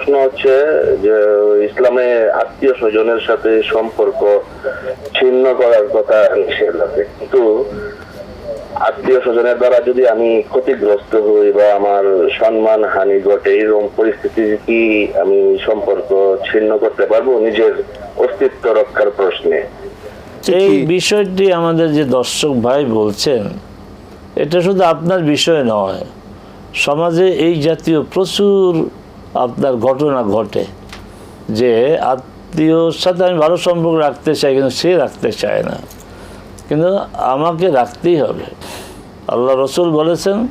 প্রশ্ন হচ্ছে যে ইসলামে আত্মীয় স্বজনের সাথে সম্পর্ক ছিন্ন করার কথা নিষেধ আছে। কিন্তু আত্মীয় স্বজনের দ্বারা যদি আমি ক্ষতিগ্রস্ত হই বা আমার সম্মান হানি ঘটে এরকম পরিস্থিতি কি আমি সম্পর্ক ছিন্ন করতে পারব? নিজের অস্তিত্ব রক্ষার প্রশ্নে। এই বিষয়টি আমাদের যে দর্শক ভাই বলছেন এটা শুধু আপনার বিষয় নয় সমাজে এই জাতীয় প্রচুর আপনার ঘটনা ঘটে যে আত্মীয়র সাথে আমি ভালো সম্পর্ক রাখতে চাই, কিন্তু সে রাখতে চায় না। কিন্তু আমাকে রাখতেই হবে। আল্লাহ রসুল বলেছেন,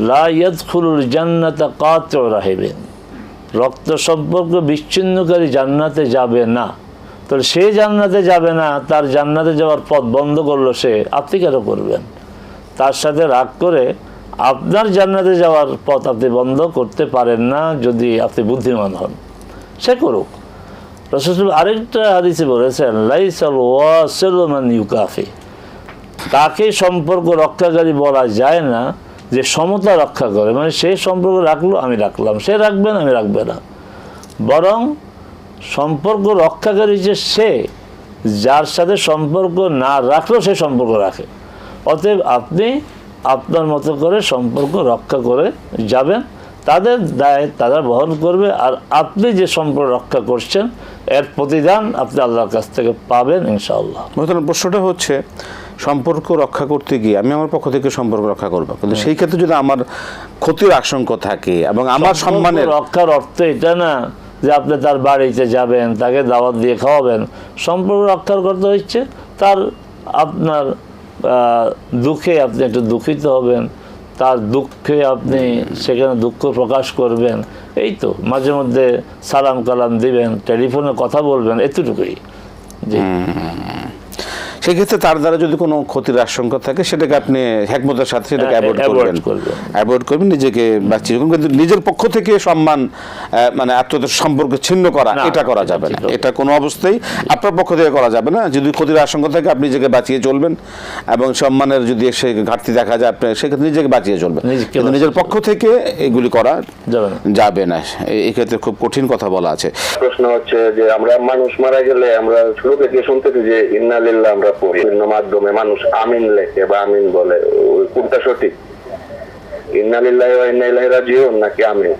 লা ইয়াদখুলুল জান্নাতা কাত রাহিবেন। রক্ত সম্পর্ক বিচ্ছিন্নকারী জান্নাতে যাবে না। তাহলে সে জান্নাতে যাবে না, তার জান্নাতে যাওয়ার পথ বন্ধ করল সে, আপনি কেন করবেন? তার সাথে রাগ করে আপনার জান্নাতে যাওয়ার পথ আপনি বন্ধ করতে পারেন না যদি আপনি বুদ্ধিমান হন। সে করুক। রসুল আরেকটা হাদিসে বলেছেন, লাইসাল ওয়াসেলমান ইউকাফি। তাকে সম্পর্ক রক্ষাকারী বলা যায় না, যে সমতা রক্ষা করে। মানে সে সম্পর্ক রাখল, আমি রাখলাম। সে রাখবেন আমি রাখবে না। বরং সম্পর্ক রক্ষাকারী যে সে, যার সাথে সম্পর্ক না রাখলেও সে সম্পর্ক রাখে। অতএব আপনি আপনার মতো করে সম্পর্ক রক্ষা করে যাবেন। তাদের দায় তারা বহন করবে আর আপনি যে সম্পর্ক রক্ষা করছেন এর প্রতিদান আপনি আল্লাহর কাছ থেকে পাবেন ইনশাআল্লাহ। মহতরম প্রশ্নটা হচ্ছে সম্পর্ক রক্ষা করতে গিয়ে আমি আমার পক্ষ থেকে সম্পর্ক রক্ষা করব। কিন্তু সেই ক্ষেত্রে যদি আমার ক্ষতির আশঙ্কা থাকে এবং আমার সম্মানের রক্ষার অর্থ এটা না যে আপনি তার বাড়িতে যাবেন তাকে দাওয়াত দিয়ে খাওয়াবেন। সম্পর্ক রক্ষার করতে হচ্ছে তার আপনার দুঃখে আপনি একটু দুঃখিত হবেন, তার দুঃখে আপনি সেখানে দুঃখ প্রকাশ করবেন। এই তো, মাঝে মধ্যে সালাম কালাম দিবেন, টেলিফোনে কথা বলবেন, এতটুকুই। সেক্ষেত্রে তার দ্বারা যদি কোনো ক্ষতির আশঙ্কা থাকে সেটাকে আপনি হ্যাকমতের সাথে সেটাকে অ্যাভয়েড করবেন। অ্যাভয়েড করবেন নিজেকে বাঁচিয়ে রাখুন। কিন্তু নিজের পক্ষ থেকে সম্মান মানে আত্মীয়তার সম্পর্ক ছিন্ন করা এটা করা যাবে না। এটা কোনো অবস্থায় আপনার পক্ষ থেকে করা যাবে না। যদি ক্ষতির আশঙ্কা থাকে আপনি নিজেকে বাঁচিয়ে চলবেন। এবং সম্মানের যদি সে ঘাটতি দেখা যায় আপনি সেক্ষেত্রে নিজেকে বাঁচিয়ে চলবেন। কিন্তু নিজের পক্ষ থেকে এগুলি করা যাবে না। যাবে না। এ- এই ক্ষেত্রে খুব কঠিন কথা বলা আছে। প্রশ্ন হচ্ছে যে আমরা মানুষ মারা গেলে আমরা শুরু থেকে শুনতেছি যে ইন্নালিল্লাহ আমরা পড়ি বিভিন্ন মাধ্যমে মানুষ আমিন লেখে বা আমিন বলে। কোনটা সঠিক? ইন্নালিল্লাহ ওয়া রাজিউন নাকি আমিন?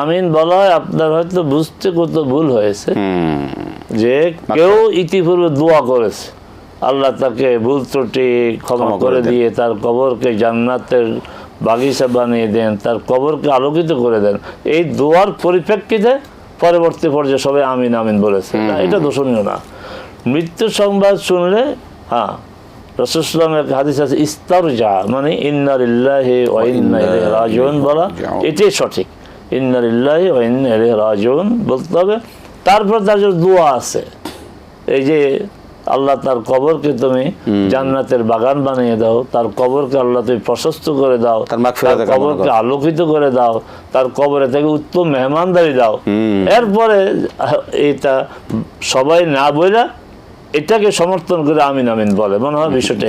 আমিন বলা হয় আপনার হয়তো বুঝতে কত ভুল হয়েছে। যে কেউ ইতিপূর্বে দোয়া করেছে। আল্লাহ তাকে ভুল ত্রুটি ক্ষমা করে দিয়ে তার কবরকে জান্নাতের বাগিচা বানিয়ে দেন তার কবরকে আলোকিত করে দেন। এই দোয়ার পরিপ্রেক্ষিতে পরবর্তী পর্যায়ে সবাই আমিন আমিন বলেছে। না, এটা দোষণীয় না। মৃত্যু সংবাদ শুনলে হ্যাঁ রসুলামের হাদিস আছে মানে ইন্নারিল্লাহি ওয়া ইন্না ইলাইহি বলা এটাই সঠিক। ইন্নারিল্লাহি ইন্না রাজিউন বলতে হবে। তারপর তার যে দোয়া আছে এই যে আল্লাহ তার কবরকে তুমি জান্নাতের বাগান বানিয়ে দাও তার কবরকে আল্লাহ তুমি প্রশস্ত করে দাও তার কবরকে আলোকিত করে দাও তার কবরে থেকে উত্তম মেহমানদারি দাও। এরপরে এটা সবাই না বলে এটাকে সমর্থন করে আমিন আমিন বলে মনে হয় বিষয়টা।